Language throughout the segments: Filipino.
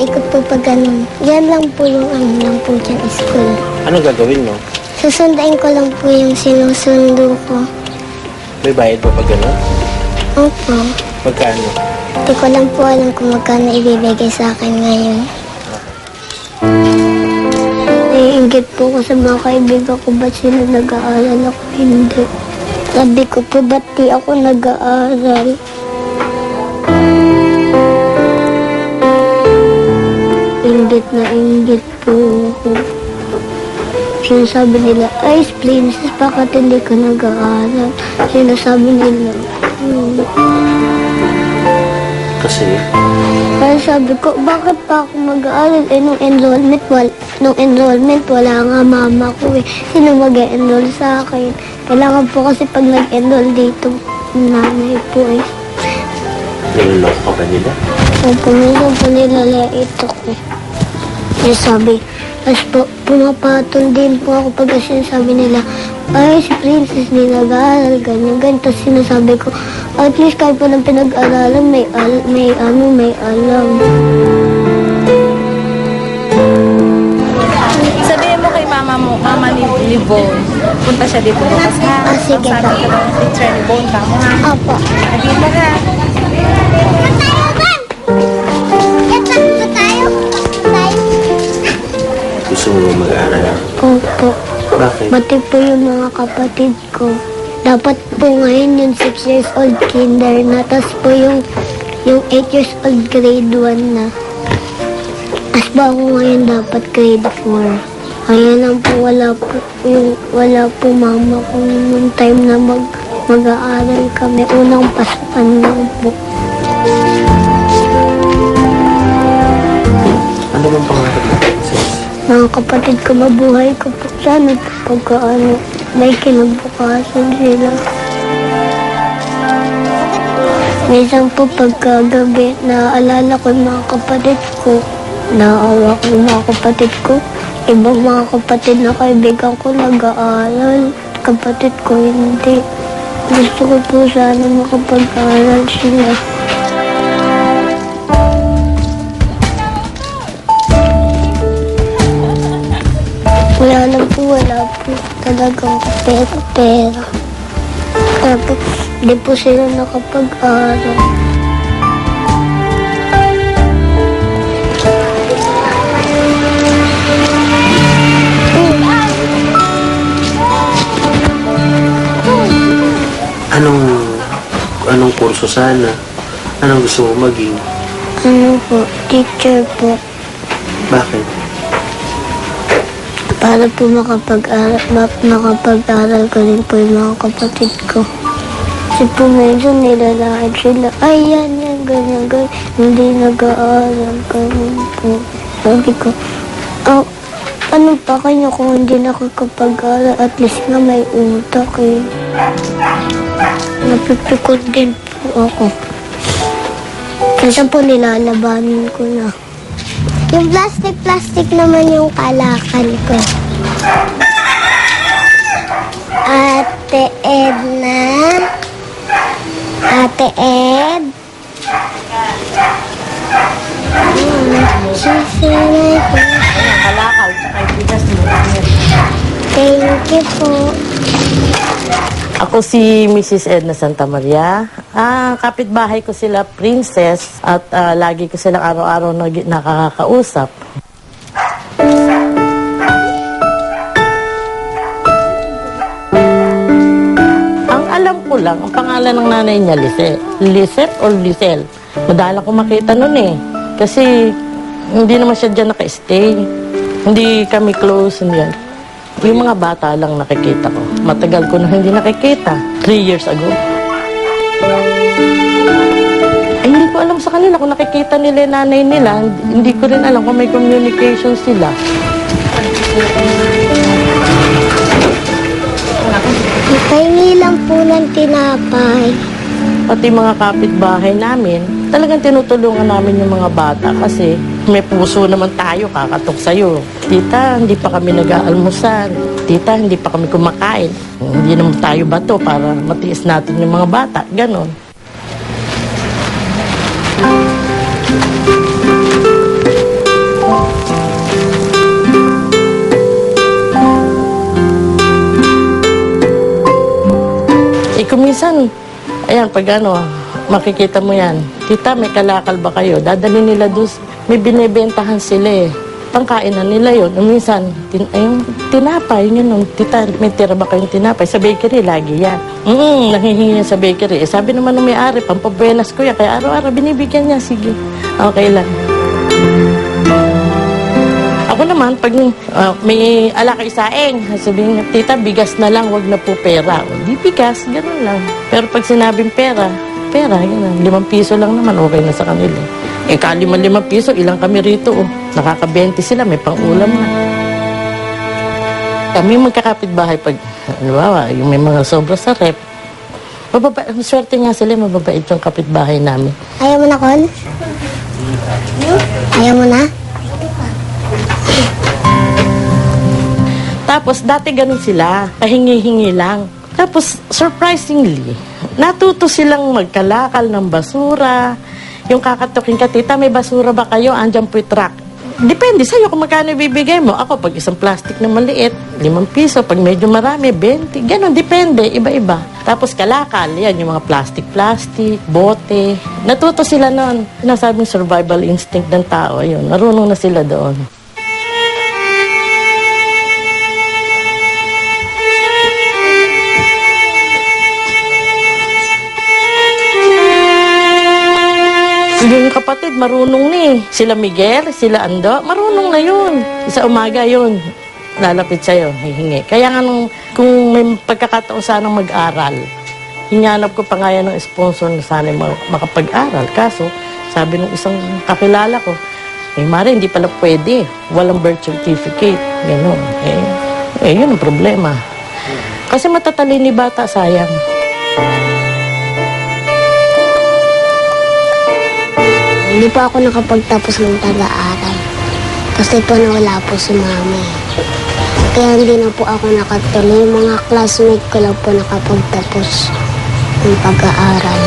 paikot po pag ganun. Yan lang po yung ano lang po dyan, school. Ano gagawin mo? Susundain ko lang po yung sinusundo ko. May bayad pa pag gano'n? Opo. Magkano? Hindi ko lang po alam kung magkano ibibigay sa akin ngayon. Naiingit po ko sa mga kaibigan ko ba't sila nag-aaral ako hindi. Sabi ko po ba't di ako nag-aaral? Ingit na ingit po ako. Sinasabi nila, ay, princess, bakit hindi ka nag-aaral? Sinasabi nila, hmm. Kasi, Kaya sabi ko, bakit pa ako mag-aaral? Eh, nung enrollment, wal, nung enrollment, wala nga mama ko eh. Sino mag enroll sa akin? Kailangan po kasi pag nag-enroll dito, nanay po eh. niloloko ka ba nila? Kung pumunta po nilalait ako. Kaya sabi, tapos po, pumapatol din po ako pag sinasabi nila, ay, si Princess di nag-aaral, ganyan, ganyan. Tapos sinasabi ko, at least kahit po ng pinag-aralan, may, al may ano, may alam. Sabihin mo kay mama mo, mama ni, ni Bon, punta siya dito bukas ha. Ah, sige Sabi po. ka ng teacher ni Bon, tamo ha. Opo. Sabihin mo ha. Gusto mo mag-aaral? Opo. Bakit? Pati po yung mga kapatid ko. Dapat po ngayon yung 6 years old kinder na. Tapos po yung, yung 8 years old grade 1 na. Tapos ba ako ngayon dapat grade 4. Kaya lang po wala po yung wala po mama ko nung time na mag mag-aaral kami. Unang pasukan lang po. Mga kapatid ko, mabuhay ko po. Sana pagka ano, may kinabukasan sila. Minsan po pagkagabi, naaalala ko yung mga kapatid ko. Naawa ko yung mga kapatid ko. Ibang mga kapatid na kaibigan ko nag-aaral. Kapatid ko hindi. Gusto ko po sana makapag-aaral sila. Wala lang po, wala po talagang pera-pera. Po, di po sila nakapag-aral. Anong, anong kurso sana? Anong gusto mo maging? Ano po, teacher po, Bakit? Para po makapag-aral, mak- makapag-aral ko rin po yung mga kapatid ko. Kasi po medyo nilalakad sila, ay yan, yan, ganyan, ganyan, hindi nag-aaral, ganyan po. Sabi ko, oh, ano pa kanya kung hindi nakakapag-aral, at least nga may utak eh. Napipikot din po ako. Kasi po nilalabanan ko na. Yung plastic-plastic naman yung kalakan ko. Ate Edna. Ate Ed. Thank you po. Ako si Mrs. Edna Santa Maria. Ah, kapitbahay ko sila princess at ah, lagi ko silang araw-araw nag- nakakausap. Ang alam ko lang, ang pangalan ng nanay niya, Lise. Lisette or Lisel. Madalang ko makita nun eh. Kasi hindi naman siya dyan naka-stay. Hindi kami close, hindi yan. Yung mga bata lang nakikita ko. Matagal ko na hindi nakikita. Three years ago. Ay, hindi ko alam sa kanila kung nakikita nila yung nanay nila. Hindi ko rin alam kung may communication sila. Pahingi lang po ng tinapay. Pati mga kapitbahay namin, talagang tinutulungan namin yung mga bata kasi may puso naman tayo, kakatok sa'yo. Tita, hindi pa kami nag-aalmusal. Tita, hindi pa kami kumakain. Hindi naman tayo bato para matiis natin yung mga bata. Ganon. Eh, kuminsan, ayan, pag ano, makikita mo yan. Tita, may kalakal ba kayo? Dadali nila doon. May binibentahan sila eh. Pangkainan nila yun. Minsan, tin, ayun, tinapay, yun, tita, may tira ba kayong tinapay? Sa bakery, lagi yan. Mm, nanghihingi yan sa bakery. Eh, sabi naman ng may-ari, pampabuenas ko yan, kaya araw-araw binibigyan niya, sige, okay lang. Ako naman, pag ah, may alakay saing, sabihin niya, tita, bigas na lang, wag na po pera. O, di bigas, ganun lang. Pero pag sinabing pera, pera, ganun. Limang piso lang naman, okay na sa kanila. Eh, kalima limang piso, ilang kami rito, oh. Nakaka-20 sila, may pang-ulam na. Kami magkakapit-bahay pag, ano ba, yung may mga sobra sa rep. Mababa, swerte nga sila, mababait yung kapitbahay namin. Ayaw mo na, Kon? Ayaw mo na? Tapos, dati ganun sila, pahingi-hingi lang. Tapos, surprisingly, natuto silang magkalakal ng basura. Yung kakatukin ka, tita, may basura ba kayo? Andyan po yung truck. Depende sa'yo kung magkano ibibigay mo. Ako, pag isang plastic na maliit, limang piso. Pag medyo marami, 20. Ganon, depende. Iba-iba. Tapos kalakal, yan, yung mga plastic-plastic, bote. Natuto sila noon. Sinasabing survival instinct ng tao, yun. Marunong na sila doon. Marunong ni. Sila Miguel, sila Ando, marunong na yun. Sa umaga yun, lalapit sa'yo, hihingi. Kaya nga nung, kung may pagkakataon sanang mag-aral, hinyanap ko pa nga yan ng sponsor na sana ma- makapag-aral. Kaso, sabi ng isang kakilala ko, eh, Mare, hindi pala pwede. Walang birth certificate. Ganon. Eh, eh, yun ang problema. Kasi matatalin ni bata, sayang. Hindi po ako nakapagtapos ng pag-aaral. Kasi po nawala po si mami. Kaya hindi na po ako nakatuloy. Mga classmate ko lang po nakapagtapos ng pag-aaral.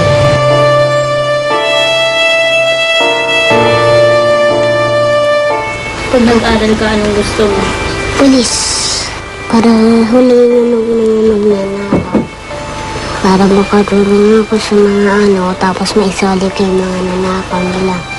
Pag nag-aral ka, anong gusto mo? Pulis. Para huliin yung nung nanakaw. Para makatulong ako sa mga ano, tapos maisoli ko yung mga nanakaw nila.